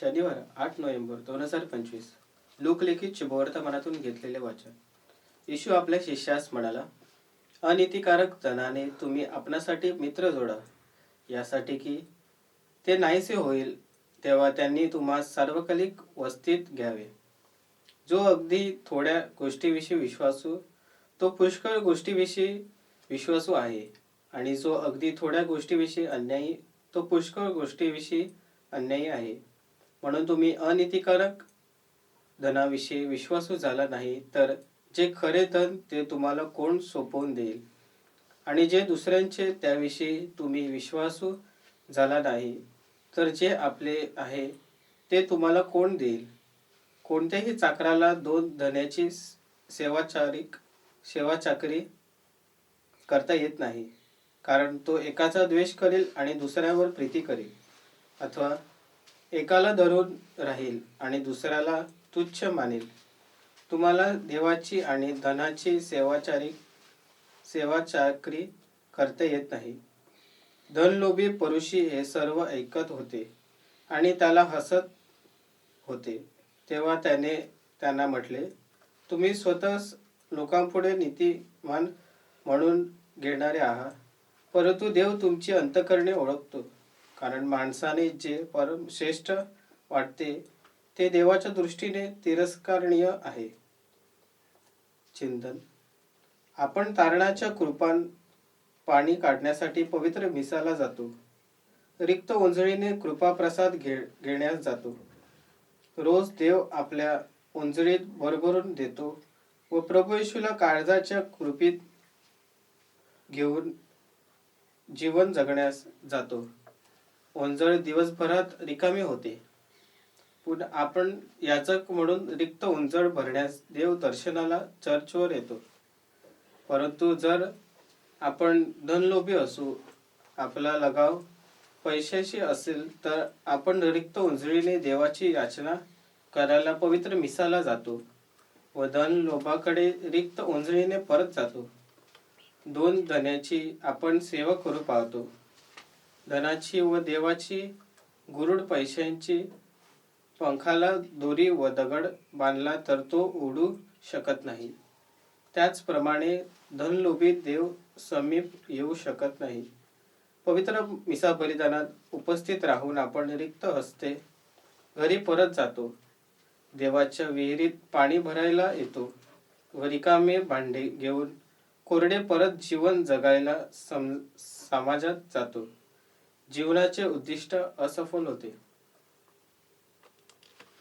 शनिवार आठ नोव्हेंबर दोन हजार पंचवीस. लोकलिखित शुभवर्तमानातून घेतलेले वाचन. येशू आपल्या शिष्यास म्हणाला अनितिकारक जनाने तुम्ही आपणासाठी मित्र जोडा. यासाठी की ते नाहीसे होईल तेव्हा त्यांनी तुम्हा सार्वकालिक वस्तीत घ्यावे. जो अगदी थोड्या गोष्टीविषयी विश्वासू तो पुष्कळ गोष्टीविषयी विश्वासू आहे. आणि जो अगदी थोड्या गोष्टीविषयी अन्यायी तो पुष्कळ गोष्टीविषयी अन्यायी आहे. म्हणून तुम्ही अनितिकारक धनाविषयी विश्वासू झाला नाही तर जे खरे धन ते तुम्हाला कोण सोपवून देईल? आणि जे दुसऱ्यांचे त्याविषयी तुम्ही विश्वासू झाला नाही तर जे आपले आहे ते तुम्हाला कोण देईल? कोणत्याही चाकराला दोन धन्याची सेवाचारिक सेवाचाकरी करता येत नाही कारण तो एकाचा द्वेष करेल आणि दुसऱ्यावर प्रीती करेल. अथवा एकाला धरून राहील आणि दुसऱ्याला तुच्छ मानेल. तुम्हाला देवाची आणि धनाची सेवाचारी सेवाचाकरी करता येत नाही. धनलोभी परुषी हे सर्व ऐकत होते आणि त्याला हसत होते. तेव्हा त्याने त्यांना म्हटले तुम्ही स्वतःच लोकांपुढे नीतिमान म्हणून घेणारे आहात. परंतु देव तुमची अंतकरणे ओळखतो. कारण माणसाने जे परम श्रेष्ठ वाटते ते देवाच्या दृष्टीने तिरस्कारणीय आहे. चिंतन. आपण तारणाच्या कृपान पाणी काढण्यासाठी पवित्र मिसाला जातो. रिक्त ओंजळीने कृपाप्रसाद घे घेण्यास जातो. रोज देव आपल्या ओंजळीत भरभरून देतो व प्रभू येशूला काळजाच्या कृपीत घेऊन जीवन जगण्यास जातो. ओंजळ दिवसभरात रिकामी होते. पुन्हा आपण याचक म्हणून रिक्त ओंजळ भरण्यास देव दर्शनाला चर्चवर येतो. परंतु जर आपण धनलोभी असू आपला लगाव पैशाशी असेल तर आपण रिक्त उंजळीने देवाची याचना करायला पवित्र मिसाला जातो व धन लोभाकडे रिक्त उंजळीने परत जातो. दोन धन्याची आपण सेवा करू पाहतो. धनाची व देवाची गुरुड पैशांची पंखाला दोरी व दगड बांधला तर तो उडू शकत नाही. त्याचप्रमाणे धनलोभी देव समीप येऊ शकत नाही. पवित्र मिसा बलिदानात उपस्थित राहून आपण रिक्त हस्ते घरी परत जातो. देवाच्या विहिरीत पाणी भरायला येतो. व रिकामे भांडे घेऊन कोरडे परत जीवन जगायला सम समाजात जातो. जीवनाचे उद्दिष्ट असफल होते.